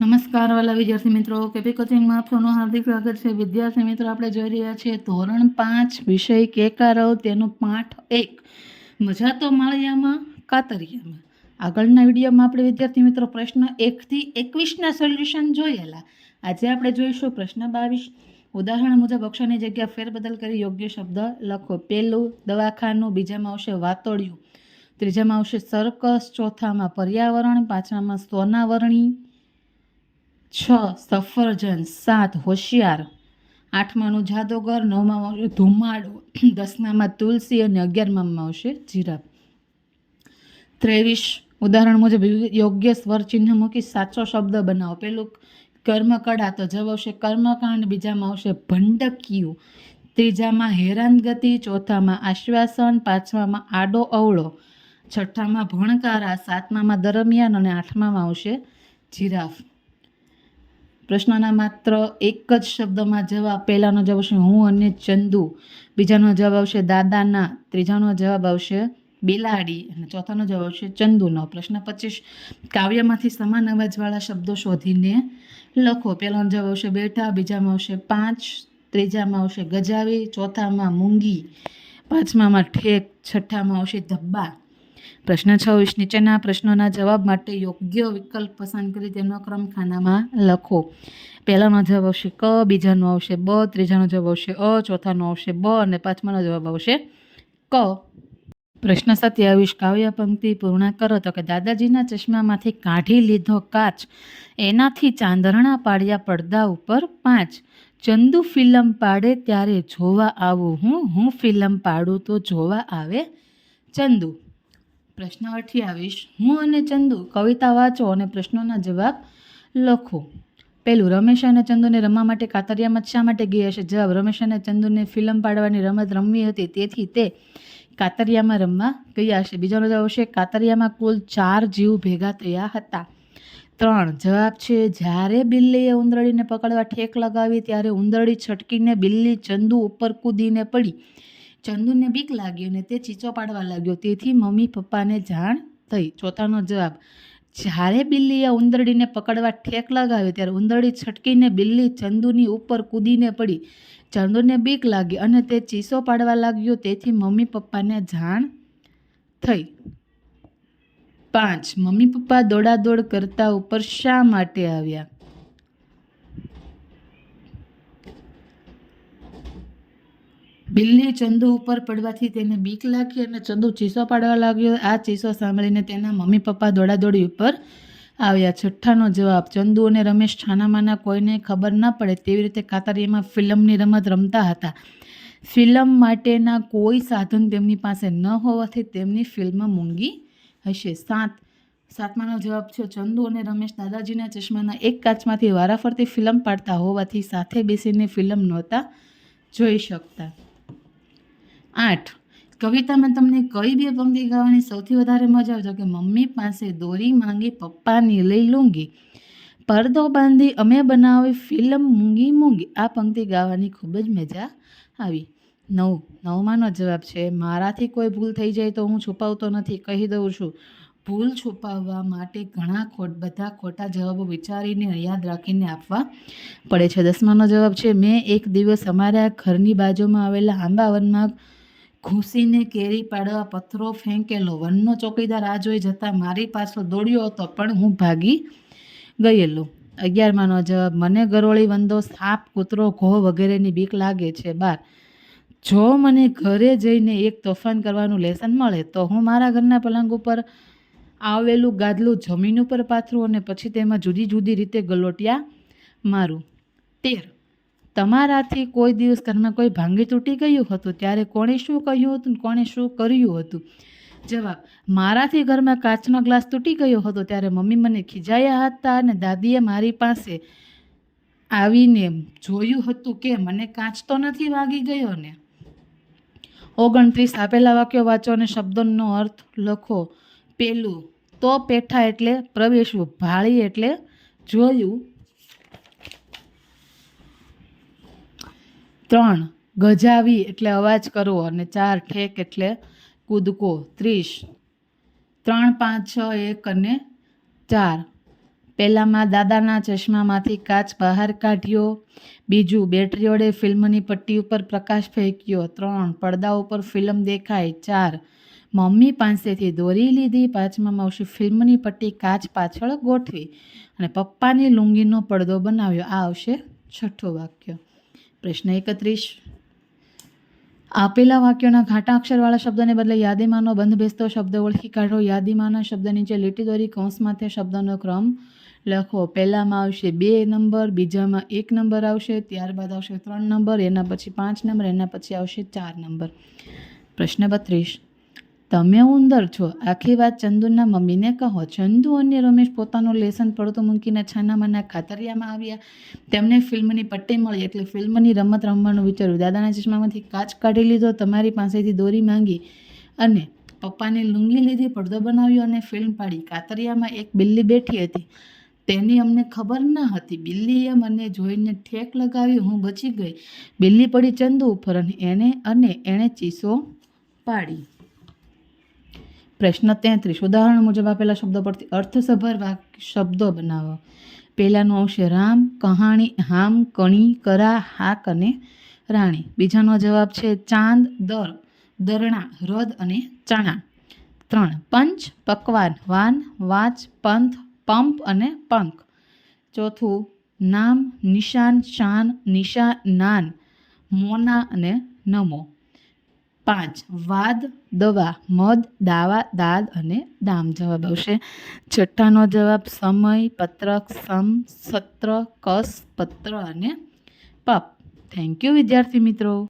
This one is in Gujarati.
નમસ્કાર વાલા વિદ્યાર્થી મિત્રો, કેપી કોચિંગમાં આપનું હાર્દિક સ્વાગત છે. વિદ્યાર્થી મિત્રો, આપણે જોઈ રહ્યા છીએ ધોરણ પાંચ, વિષય કેકારવ, તેનું પાઠ એક. મજા તો માળિયામાં કાતરિયામાં. આગળના વિડીયોમાં આપણે વિદ્યાર્થી મિત્રો, પ્રશ્ન એકથી એકવીસના સોલ્યુશન જોયેલા. આજે આપણે જોઈશું પ્રશ્ન બાવીસ. ઉદાહરણ મુજબ અક્ષરની જગ્યા ફેરબદલ કરી યોગ્ય શબ્દ લખો. પહેલું દવાખાનું. બીજામાં આવશે વાતોડિયું. ત્રીજામાં આવશે સર્કસ. ચોથામાં પર્યાવરણ. પાંચમામાં સોનાવરણી. છ સફરજન, સાત હોશિયાર આઠમાનું જાદોગર નવમાં આવશે ધુમાડો દસમામાં તુલસી અને અગિયારમાં આવશે જીરાફ. ત્રેવીસ ઉદાહરણ મુજબ યોગ્ય સ્વર ચિહ્ન મૂકી સાચો શબ્દ બનાવો. પેલું કર્મકળા તો જવાબ આવશે કર્મકાંડ, બીજામાં આવશે ભંડકિયું. ત્રીજામાં હેરાનગતિ, ચોથામાં આશ્વાસન, પાંચમામાં આડો અવળો, છઠ્ઠામાં ભણકારા, સાતમામાં દરમિયાન અને આઠમામાં આવશે જીરાફ. પ્રશ્નના માત્ર એક જ શબ્દમાં જવાબ, પહેલાંનો જવાબ આવશે હું અને ચંદુ. બીજાનો જવાબ આવશે દાદાના. ત્રીજાનો જવાબ આવશે બિલાડી. અને ચોથાનો જવાબ આવશે ચંદુનો. પ્રશ્ન પચીસ. કાવ્યમાંથી સમાન અવાજવાળા શબ્દો શોધીને લખો. પહેલાનો જવાબ આવશે બેઠા, બીજામાં આવશે પાંચ, ત્રીજામાં આવશે ગજાવી, ચોથામાં મૂંગી, પાંચમામાં ઠેક, છઠ્ઠામાં આવશે ધબ્બા. પ્રશ્ન છવ્વીસ નીચેના પ્રશ્નોના જવાબ માટે યોગ્ય વિકલ્પ પસંદ કરી તેનો ક્રમ ખાનામાં લખો. પહેલાનો જવાબ આવશે ક, બીજાનો આવશે બ, ત્રીજાનો જવાબ આવશે અ, ચોથાનો આવશે બ અને પાંચમાનો જવાબ આવશે ક. પ્રશ્ન સત્યાવીસ કાવ્ય પંક્તિ પૂર્ણ કરો તો કે દાદાજીના ચશ્મામાંથી કાઢી લીધો કાચ. એનાથી ચાંદરણા પાડ્યા પડદા ઉપર પાંચ. ચંદુ ફિલ્મ પાડે ત્યારે જોવા આવું હું હું ફિલ્મ પાડું તો જોવા આવે ચંદુ. પ્રશ્ન આવીશ. હું અને ચંદુ કવિતા વાંચો અને પ્રશ્નોના જવાબ લખો. પહેલું રમેશ અને ચંદુને રમવા માટે કાતરિયામાં શા માટે ગયા હશે? જવાબ, રમેશ અને ચંદુને ફિલ્મ પાડવાની રમત રમવી હતી, તેથી તે કાતરિયામાં રમવા ગયા હશે. બીજાનો જવાબ છે કાતરિયામાં કુલ ચાર જીવ ભેગા થયા હતા. ત્રણ, જવાબ છે, જ્યારે બિલ્લીએ ઉંદરડીને પકડવા ઠેક લગાવી, ત્યારે ઉંદરડી છટકીને બિલ્લી ચંદુ ઉપર કૂદીને પડી. ચંદુને બીક લાગી અને તે ચીચો પાડવા લાગ્યો. તેથી મમ્મી પપ્પાને જાણ થઈ. ચોથાનો જવાબ, જ્યારે બિલ્લીએ ઉંદરડીને પકડવા ઠેક લગાવ્યો ત્યારે ઉંદરડી છટકીને બિલ્લી ચંદુની ઉપર કૂદીને પડી. ચંદુને બીક લાગી અને તે ચીસો પાડવા લાગ્યો. તેથી મમ્મી પપ્પાને જાણ થઈ. પાંચ, મમ્મી પપ્પા દોડાદોડ કરતા ઉપર શા માટે આવ્યા? બિલ્લી ચંદુ ઉપર પડવાથી તેને બીક લાગી અને ચંદુ ચીસો પાડવા લાગ્યો. આ ચીસો સાંભળીને તેના મમ્મી પપ્પા દોડાદોડી ઉપર આવ્યા. છઠ્ઠાનો જવાબ, ચંદુ અને રમેશ છાનામાના કોઈને ખબર ન પડે તેવી રીતે કાતરિયામાં ફિલ્મની રમત રમતા હતા. ફિલ્મ માટેના કોઈ સાધન તેમની પાસે ન હોવાથી તેમની ફિલ્મ મૂંગી હશે. સાત, સાતમાનો જવાબ છે, ચંદુ અને રમેશ દાદાજીના ચશ્માના એક કાચમાંથી વારાફરતી ફિલ્મ પાડતા હોવાથી સાથે બેસીને ફિલ્મ નહોતા જોઈ શકતા. આઠ. કવિતામાં તમને કઈ બે પંક્તિ ગાવાની સૌથી વધારે મજા આવે છે? કે મમ્મી પાસે દોરી માંગી પપ્પાની લઈ લૂંગી. પડદો બાંધી અમે બનાવી ફિલ્મ મૂંગી મૂંગી. આ પંક્તિ ગાવાની ખૂબ જ મજા આવી. નવ. નવમાનો જવાબ છે, મારાથી કોઈ ભૂલ થઈ જાય તો હું છુપાવતો નથી. કહી દઉં છું. ભૂલ છુપાવવા માટે ઘણા ખોટ, બધા ખોટા જવાબો વિચારીને યાદ રાખીને આપવા પડે છે. દસમાનો જવાબ છે, મેં એક દિવસ અમારા ઘરની બાજુમાં આવેલા આંબા વનમાં ઘૂસીને કેરી પાડવા પથ્થરો ફેંકેલો. વનનો ચોકીદાર આ જોઈ જતાં, મારી પાછળ દોડ્યો હતો, પણ હું ભાગી ગયેલો. અગિયારમાનો જવાબ, મને ગરોળી વંદો સાપ કૂતરો ઘો વગેરેની બીક લાગે છે. બાર, જો મને ઘરે જઈને એક તોફાન કરવાનું લેસન મળે, તો હું મારા ઘરના પલંગ ઉપર આવેલું ગાદલું જમીન ઉપર પાથરું અને પછી તેમાં જુદી જુદી રીતે ગલોટિયા મારું. તેર તમારાથી કોઈ દિવસ ઘરમાં કોઈ ભાંગી તૂટી ગયું હતું, ત્યારે કોણે શું કહ્યું હતું કોણે શું કર્યું હતું? જવાબ, મારાથી ઘરમાં કાચનો ગ્લાસ તૂટી ગયો હતો, ત્યારે મમ્મી મને ખીજાયા હતા અને દાદીએ મારી પાસે આવીને જોયું હતું કે મને કાચ તો નથી વાગી ગયો ને. ઓગણત્રીસ આપેલા વાક્યો વાંચો અને શબ્દોનો અર્થ લખો. પેલું, તો પેઠા એટલે પ્રવેશવું, ભાળી એટલે જોયું. ત્રણ ગજાવી એટલે અવાજ કરવો અને ચાર ઠેક એટલે કૂદકો, ત્રીસ. ત્રણ, પાંચ, છ, એક અને ચાર. પહેલાંમાં દાદાના ચશ્મામાંથી કાચ બહાર કાઢ્યો. બીજું બેટરી વડે ફિલ્મની પટ્ટી ઉપર પ્રકાશ ફેંક્યો. ત્રણ, પડદા ઉપર ફિલ્મ દેખાય ચાર, મમ્મી પાસેથી દોરી લીધી. પાંચમામાં માવશી ફિલ્મની પટ્ટી કાચ પાછળ ગોઠવી અને પપ્પાની લુંગીનો પડદો બનાવ્યો. આ આવશે છઠ્ઠું વાક્ય. પ્રશ્ન એકત્રીસ. આપેલા વાક્યોના ઘાટા અક્ષરવાળા શબ્દને બદલે યાદીમાંનો બંધ બેસતો શબ્દ ઓળખી કાઢો. યાદીમાંના શબ્દ નીચે લીટી દોરી કૌંસમાં તે શબ્દનો ક્રમ લખો. પહેલામાં આવશે બે નંબર, બીજામાં એક નંબર આવશે, ત્યારબાદ આવશે ત્રણ નંબર, એના પછી પાંચ નંબર, એના પછી આવશે ચાર નંબર. પ્રશ્ન બત્રીસ. તમે ઉંદર છો. આખી વાત ચંદુના મમ્મીને કહો. ચંદુ અને રમેશ પોતાનું લેસન પડતું મૂકીને છાનામાના ખાતરિયામાં આવ્યા. તેમને ફિલ્મની પટ્ટી મળી એટલે ફિલ્મની રમત રમવાનું વિચાર્યું. દાદાના ચશ્મામાંથી કાચ કાઢી લીધો, તમારી પાસેથી દોરી માંગી અને પપ્પાની લુંગી લીધી, પડદો બનાવ્યો અને ફિલ્મ પાડી. કાતરિયામાં એક બિલ્લી બેઠી હતી. તેની અમને ખબર ન હતી. બિલ્લીએ મને જોઈને ઠેક લગાવી, હું બચી ગઈ. બિલ્લી પડી ચંદુ ઉપર અને એણે અને એણે ચીસો પાડી. પ્રશ્ન તેત્રીસ ઉદાહરણ મુજબ આપેલા શબ્દો પરથી અર્થસભર વાક્ય શબ્દો બનાવો. પહેલાનું આવશે રામ, કહાણી, હામ, કણી, કરા, હાક અને રાણી. બીજાનો જવાબ છે ચાંદ દર દરણા, હ્રદ અને ચણા. ત્રણ. પંચ, પકવાન, વાન, વાચ, પંથ, પંપ અને પંખ. ચોથું. નામ, નિશાન, શાન, નિશા, નાન, મોના અને નમો. પાંચ. વાદ, દવા મદ દાવા દાદ અને દામ જવાબ આવશે. છઠ્ઠાનો જવાબ સમય, પત્રક, સમ, સત્ર, કસ, પત્ર અને પપ. થેન્ક યુ વિદ્યાર્થી મિત્રો.